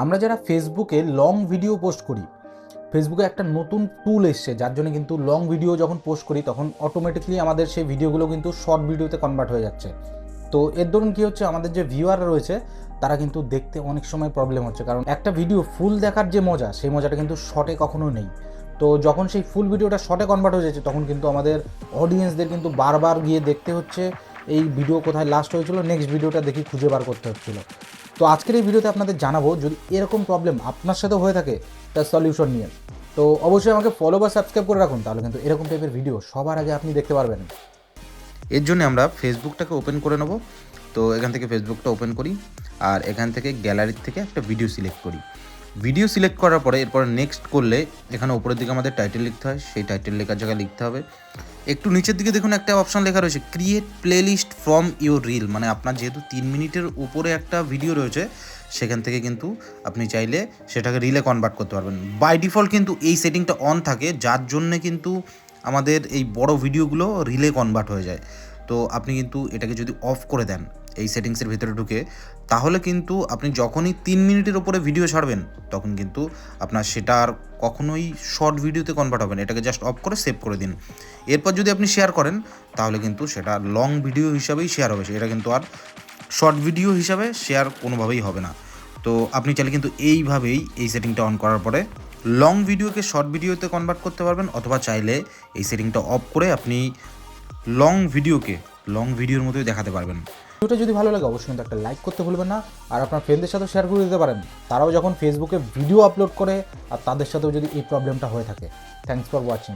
আমরা যারা ফেসবুকে লং ভিডিও পোস্ট করি ফেসবুকে একটা নতুন টুল এসছে, যার জন্য কিন্তু লং ভিডিও যখন পোস্ট করি, তখন অটোমেটিকলি আমাদের সেই ভিডিওগুলো কিন্তু শর্ট ভিডিওতে কনভার্ট হয়ে যাচ্ছে। তো এর দরুন কী হচ্ছে, আমাদের যে ভিউয়াররা রয়েছে, তারা কিন্তু দেখতে অনেক সময় প্রবলেম হচ্ছে। কারণ একটা ভিডিও ফুল দেখার যে মজা, সেই মজাটা কিন্তু শর্টে কখনো নেই। তো যখন সেই ফুল ভিডিওটা শর্টে কনভার্ট হয়ে যাচ্ছে, তখন কিন্তু আমাদের অডিয়েন্সদের কিন্তু বারবার গিয়ে দেখতে হচ্ছে, এই ভিডিও কোথায় লাস্ট হয়েছিল নেক্সট ভিডিওটা দেখি খুঁজে বার করতে হচ্ছিল। তো আজকের এই ভিডিওতে আপনাদের জানাব, যদি এরকম প্রবলেম আপনার সাথে হয়ে থাকে তার সলিউশন নিয়ে। তো অবশ্যই আমাকে ফলো বা সাবস্ক্রাইব করে রাখুন, তাহলে কিন্তু এরকম টাইপের ভিডিও সবার আগে আপনি দেখতে পারবেন। এর জন্য আমরা ফেসবুকটাকে ওপেন করে নেব। তো এখান থেকে ফেসবুকটা ওপেন করি, আর এখান থেকে গ্যালারির থেকে একটা ভিডিও সিলেক্ট করি। ভিডিও সিলেক্ট করার পরে এরপরে নেক্সট করলে এখানে উপরের দিকে আমাদের টাইটেল লিখতে হয়, সেই টাইটেল লেখার জায়গায় লিখতে হবে। একটু নিচের দিকে দেখুন একটা অপশন লেখা রয়েছে create playlist from your reel মানে আপনার যেহেতু তিন মিনিটের উপরে একটা ভিডিও রয়েছে, সেখান থেকে কিন্তু আপনি চাইলে সেটাকে রিলে কনভার্ট করতে পারবেন। বাই ডিফল্ট কিন্তু এই সেটিংটা অন থাকে, যার জন্যে কিন্তু আমাদের এই বড় ভিডিওগুলো রিলে কনভার্ট হয়ে যায়। তো আপনি কিন্তু এটাকে যদি অফ করে দেন এই সেটিংসের ভিতরে ঢুকে, তাহলে কিন্তু আপনি যখনই তিন মিনিটের ওপরে ভিডিও ছাড়বেন, তখন কিন্তু আপনার সেটা আর কখনোই শর্ট ভিডিওতে কনভার্ট হবে না। এটাকে জাস্ট অফ করে সেভ করে দিন। এরপর যদি আপনি শেয়ার করেন, তাহলে কিন্তু সেটা লং ভিডিও হিসাবেই শেয়ার হবে। এটা কিন্তু আর শর্ট ভিডিও হিসাবে শেয়ার কোনোভাবেই হবে না। তো আপনি চাইলে কিন্তু এইভাবেই এই সেটিংটা অন করার পরে লং ভিডিওকে শর্ট ভিডিওতে কনভার্ট করতে পারবেন, অথবা চাইলে এই সেটিংটা অফ করে আপনি লং ভিডিওকে লং ভিডিওর মতোই দেখাতে পারবেন। ভিডিওটা যদি ভালো লাগে, অবশ্যই কিন্তু একটা লাইক করতে ভুলবেন না। আর আপনার ফ্রেন্ডদের সাথেও শেয়ার করে দিতে পারেন। তারাও যখন ফেসবুকে ভিডিও আপলোড করে, আর তাদের সাথেও যদি এই প্রবলেমটা হয়ে থাকে। Thanks for watching